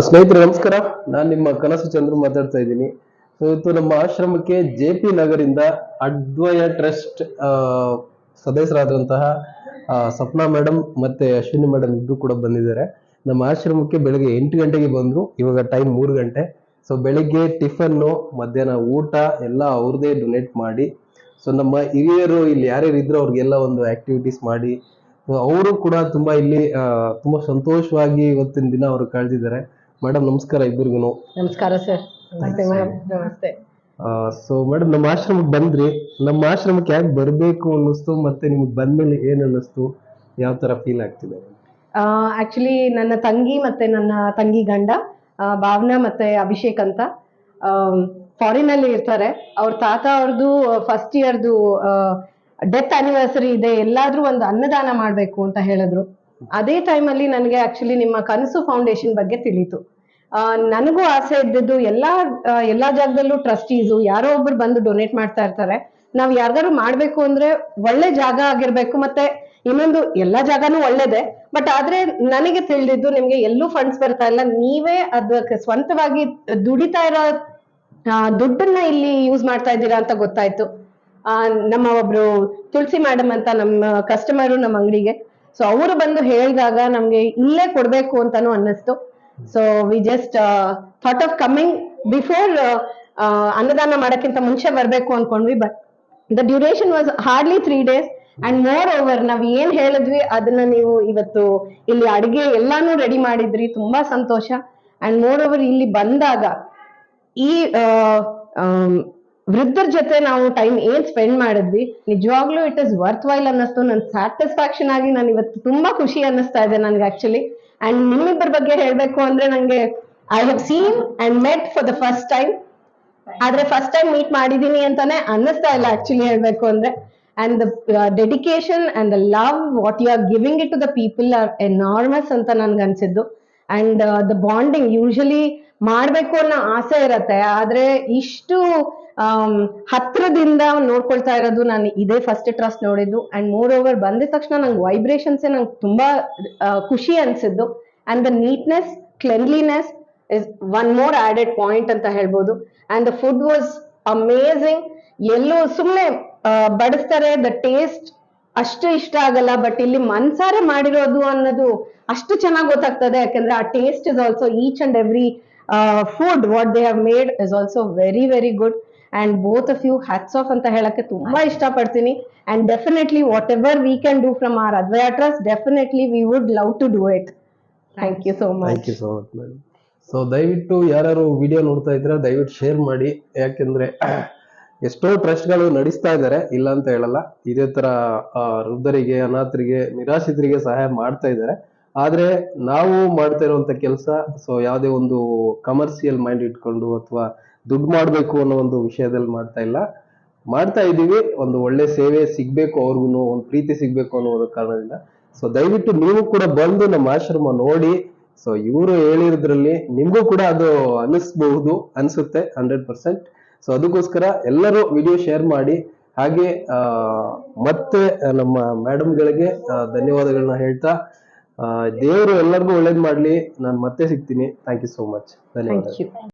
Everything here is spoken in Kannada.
ಸ್ನೇಹಿತರೆ, ನಮಸ್ಕಾರ. ನಾನು ನಿಮ್ಮ ಕನಸು ಚಂದ್ರು ಮಾತಾಡ್ತಾ ಇದ್ದೀನಿ. ಸೊ ಇವತ್ತು ನಮ್ಮ ಆಶ್ರಮಕ್ಕೆ ಜೆ ಪಿ ನಗರಿಂದ ಅಡ್ವಯ ಟ್ರಸ್ಟ್ ಸದಸ್ಯರಾದಂತಹ ಸಪ್ನಾ ಮೇಡಮ್ ಮತ್ತೆ ಅಶ್ವಿನಿ ಮೇಡಮ್ ಇಬ್ಬರು ಕೂಡ ಬಂದಿದ್ದಾರೆ. ನಮ್ಮ ಆಶ್ರಮಕ್ಕೆ ಬೆಳಗ್ಗೆ ಎಂಟು ಗಂಟೆಗೆ ಬಂದ್ರು. ಇವಾಗ ಟೈಮ್ ಮೂರು ಗಂಟೆ. ಸೊ ಬೆಳಿಗ್ಗೆ ಟಿಫನ್ನು, ಮಧ್ಯಾಹ್ನ ಊಟ ಎಲ್ಲ ಅವ್ರದೇ ಡೊನೇಟ್ ಮಾಡಿ. ಸೊ ನಮ್ಮ ಹಿರಿಯರು ಇಲ್ಲಿ ಯಾರ್ಯಾರು ಇದ್ರು ಅವ್ರಿಗೆಲ್ಲ ಒಂದು ಆಕ್ಟಿವಿಟೀಸ್ ಮಾಡಿ. ಅವರು ಕೂಡ ತುಂಬಾ ಇಲ್ಲಿ ತುಂಬಾ ಸಂತೋಷವಾಗಿ ಇವತ್ತಿನ ದಿನ ಅವರು ಕಳೆದಿದ್ದಾರೆ. ಮೇಡಮ್ ನಮಸ್ಕಾರ ಇಬ್ಬರಿಗೂ ನಮಸ್ಕಾರ ಸರ್ ನಮಸ್ತೆ. ಮೇಡಮ್ ನಮಸ್ತೆ. ಸೊ ಮೇಡಮ್ ನಮ್ಮ ಆಶ್ರಮಕ್ಕೆ ಬಂದ್ರಿ. ನಮ್ಮ ಆಶ್ರಮಕ್ಕೆ ಯಾಕೆ ಬರಬೇಕು ಅನ್ನಿಸ್ತು ಮತ್ತೆ ನಿಮ್ಗೆ ಬಂದ್ಮೇಲೆ ಏನು ಅನ್ನಿಸ್ತು? ಯಾವ ತರ ಫೀಲ್ ಆಗ್ತಿದೆ? ಆಕ್ಚುಲಿ ನನ್ನ ತಂಗಿ ಮತ್ತೆ ನನ್ನ ತಂಗಿ ಗಂಡ ಆ, ಭಾವನಾ ಮತ್ತೆ ಅಭಿಷೇಕ್ ಅಂತ ಫಾರಿನ್ ಅಲ್ಲಿ ಇರ್ತಾರೆ. ಅವ್ರ ತಾತ ಅವ್ರದ್ದು ಫಸ್ಟ್ ಇಯರ್ದು ಡೆತ್ ಆನಿವರ್ಸರಿ ಇದೆ. ಎಲ್ಲಾದ್ರೂ ಒಂದು ಅನ್ನದಾನ ಮಾಡ್ಬೇಕು ಅಂತ ಹೇಳಿದ್ರು. ಅದೇ ಟೈಮಲ್ಲಿ ನನಗೆ ಆಕ್ಚುಲಿ ನಿಮ್ಮ ಕನಸು ಫೌಂಡೇಶನ್ ಬಗ್ಗೆ ತಿಳಿತು. ನನಗೂ ಆಸೆ ಇದ್ದಿದ್ದು ಎಲ್ಲಾ ಎಲ್ಲ ಜಾಗದಲ್ಲೂ ಟ್ರಸ್ಟೀಸು ಯಾರೋ ಒಬ್ರು ಬಂದು ಡೊನೇಟ್ ಮಾಡ್ತಾ ಇರ್ತಾರೆ. ನಾವು ಯಾರ್ದಾರು ಮಾಡ್ಬೇಕು ಅಂದ್ರೆ ಒಳ್ಳೆ ಜಾಗ ಆಗಿರ್ಬೇಕು ಮತ್ತೆ ಇನ್ನೊಂದು ಎಲ್ಲಾ ಜಾಗನೂ ಒಳ್ಳೇದೆ. ಬಟ್ ಆದ್ರೆ ನನಗೆ ತಿಳಿದಿದ್ದು ನಿಮ್ಗೆ ಎಲ್ಲೂ ಫಂಡ್ಸ್ ಬರ್ತಾ ಇಲ್ಲ. ನೀವೇ ಅದಕ್ಕೆ ಸ್ವಂತವಾಗಿ ದುಡಿತಾ ಇರೋ ದುಡ್ಡನ್ನ ಇಲ್ಲಿ ಯೂಸ್ ಮಾಡ್ತಾ ಇದ್ದೀರಾ ಅಂತ ಗೊತ್ತಾಯ್ತು. ನಮ್ಮ ಒಬ್ರು ತುಳಸಿ ಮೇಡಮ್ ಅಂತ ನಮ್ಮ ಕಸ್ಟಮರು ನಮ್ಮ ಅಂಗಡಿಗೆ. ಸೊ ಅವರು ಬಂದು ಹೇಳಿದಾಗ ನಮ್ಗೆ ಇಲ್ಲೇ ಕೊಡ್ಬೇಕು ಅಂತಾನು ಅನ್ನಿಸ್ತು. So we just thought of coming before ಅನ್ನದಾನ ಮಾಡಕ್ಕಿಂತ ಮುಂಚೆ ಬರ್ಬೇಕು ಅನ್ಕೊಂಡ್ವಿ but the duration was hardly three days and moreover ನಾವ್ ಏನ್ ಹೇಳಿದ್ವಿ ಅದನ್ನ ನೀವು ಇವತ್ತು ಇಲ್ಲಿ ಅಡಿಗೆ ಎಲ್ಲಾನು ರೆಡಿ ಮಾಡಿದ್ರಿ ತುಂಬಾ ಸಂತೋಷ. ಅಂಡ್ ಮೋರ್ ಓವರ್ ಇಲ್ಲಿ ಬಂದಾಗ ಈ ಆ, ಆಮ್, ವೃದ್ಧರ ಜೊತೆ ನಾವು ಟೈಮ್ ಏನ್ ಸ್ಪೆಂಡ್ ಮಾಡಿದ್ವಿ, ನಿಜವಾಗ್ಲೂ ಇಟ್ ಇಸ್ ವರ್ತ್ ವೈಲ್ ಅನ್ನಿಸ್ತು ನನ್ ಸ್ಯಾಟಿಸ್ಫ್ಯಾಕ್ಷನ್ ಆಗಿ ನಾನು ಇವತ್ತು ತುಂಬಾ ಖುಷಿ ಅನ್ನಿಸ್ತಾ ಇದೆ ನನ್ಗೆ ಆಕ್ಚುಲಿ ಅಂಡ್ ನಿಮ್ಮಿಬ್ಬರ ಬಗ್ಗೆ ಹೇಳ್ಬೇಕು ಅಂದ್ರೆ ನಂಗೆ I have seen and met for the first time ಆದ್ರೆ ಫಸ್ಟ್ ಟೈಮ್ ಮೀಟ್ ಮಾಡಿದೀನಿ ಅಂತಾನೆ ಅನ್ನಿಸ್ತಾ ಇಲ್ಲ ಆಕ್ಚುಲಿ ಹೇಳ್ಬೇಕು ಅಂದ್ರೆ. And the dedication and the love what you are giving it to the people are enormous ಅಂತ ನನ್ಗೆ ಅನ್ಸಿದ್ದು. ಅಂಡ್ ದ ಬಾಂಡಿಂಗ್ ಯೂಶಲಿ ಮಾಡ್ಬೇಕು ಅನ್ನೋ ಆಸೆ ಇರತ್ತೆ. ಆದ್ರೆ ಇಷ್ಟು ಹತ್ರದಿಂದ ನೋಡ್ಕೊಳ್ತಾ ಇರೋದು ನಾನು ಇದೇ ಫಸ್ಟ್ ಟ್ರಸ್ಟ್ ನೋಡಿದ್ದು. ಅಂಡ್ ಮೋರ್ ಓವರ್ ಬಂದಿದ ತಕ್ಷಣ ನಂಗೆ ವೈಬ್ರೇಷನ್ಸೇ ನಂಗೆ ತುಂಬಾ ಖುಷಿ ಅನ್ಸಿದ್ದು. And the neatness cleanliness is one more added point ಅಂತ ಹೇಳ್ಬೋದು. And the food was amazing ಎಲ್ಲೂ ಸುಮ್ಮನೆ ಬಡಿಸ್ತಾರೆ. ದ ಟೇಸ್ಟ್ ಅಷ್ಟು ಇಷ್ಟ ಆಗಲ್ಲ. ಬಟ್ ಇಲ್ಲಿ ಮನ್ಸಾರೆ ಮಾಡಿರೋದು ಅನ್ನೋದು ಅಷ್ಟು ಚೆನ್ನಾಗಿ ಗೊತ್ತಾಗ್ತದೆ. ಯಾಕಂದ್ರೆ ಆ taste is also each and every food what they have made is also very very good and both of you hats off ಅಂತ ಹೇಳಕ್ಕೆ ತುಂಬಾ ಇಷ್ಟಪಡ್ತೀನಿ. And definitely whatever we can do from our Advaya definitely we would love to do it thank you so much thank you so much madam so ದಯವಿಟ್ಟು ಯಾರು ವಿಡಿಯೋ ನೋಡ್ತಾ ಇದ್ರೆ ದಯವಿಟ್ಟು ಶೇರ್ ಮಾಡಿ. ಯಾಕೆಂದ್ರೆ ಎಷ್ಟೋ ಟ್ರಸ್ಟ್ಗಳು ನಡೆಸ್ತಾ ಇದ್ದಾರೆ ಇಲ್ಲ ಅಂತ ಹೇಳಲ್ಲ. ಇದೇ ತರ ಆ, ವೃದ್ಧರಿಗೆ ಅನಾಥರಿಗೆ ನಿರಾಶ್ರಿತರಿಗೆ ಸಹಾಯ ಮಾಡ್ತಾ ಇದ್ದಾರೆ ಆದ್ರೆ ನಾವು ಮಾಡ್ತಾ ಇರುವಂತ ಕೆಲಸ ಸೊ ಯಾವುದೇ ಒಂದು ಕಮರ್ಷಿಯಲ್ ಮೈಂಡ್ ಇಟ್ಕೊಂಡು ಅಥವಾ ದುಡ್ಡು ಮಾಡಬೇಕು ಅನ್ನೋ ಒಂದು ವಿಷಯದಲ್ಲಿ ಮಾಡ್ತಾ ಇಲ್ಲ. ಮಾಡ್ತಾ ಇದೀವಿ ಒಂದು ಒಳ್ಳೆ ಸೇವೆ ಸಿಗ್ಬೇಕು, ಅವ್ರಿಗೂ ಒಂದು ಪ್ರೀತಿ ಸಿಗ್ಬೇಕು ಅನ್ನೋ ಕಾರಣದಿಂದ. ಸೊ ದಯವಿಟ್ಟು ನೀವು ಕೂಡ ಬಂದು ನಮ್ಮ ಆಶ್ರಮ ನೋಡಿ. ಸೊ ಇವರು ಹೇಳಿರೋದ್ರಲ್ಲಿ ನಿಮ್ಗೂ ಕೂಡ ಅದು ಅನಿಸ್ಬಹುದು ಅನ್ಸುತ್ತೆ ಹಂಡ್ರೆಡ್ ಪರ್ಸೆಂಟ್ ಸೊ ಅದಕ್ಕೋಸ್ಕರ ಎಲ್ಲರೂ ವಿಡಿಯೋ ಶೇರ್ ಮಾಡಿ. ಹಾಗೆ ಮತ್ತೆ ನಮ್ಮ ಮೇಡಮ್ಗಳಿಗೆ ಧನ್ಯವಾದಗಳನ್ನ ಹೇಳ್ತಾ ದೇವರು ಎಲ್ಲರಿಗೂ ಒಳ್ಳೇದ್ ಮಾಡ್ಲಿ. ನಾನು ಮತ್ತೆ ಸಿಗ್ತೀನಿ. ಥ್ಯಾಂಕ್ ಯು ಸೋ ಮಚ್ ಧನ್ಯವಾದ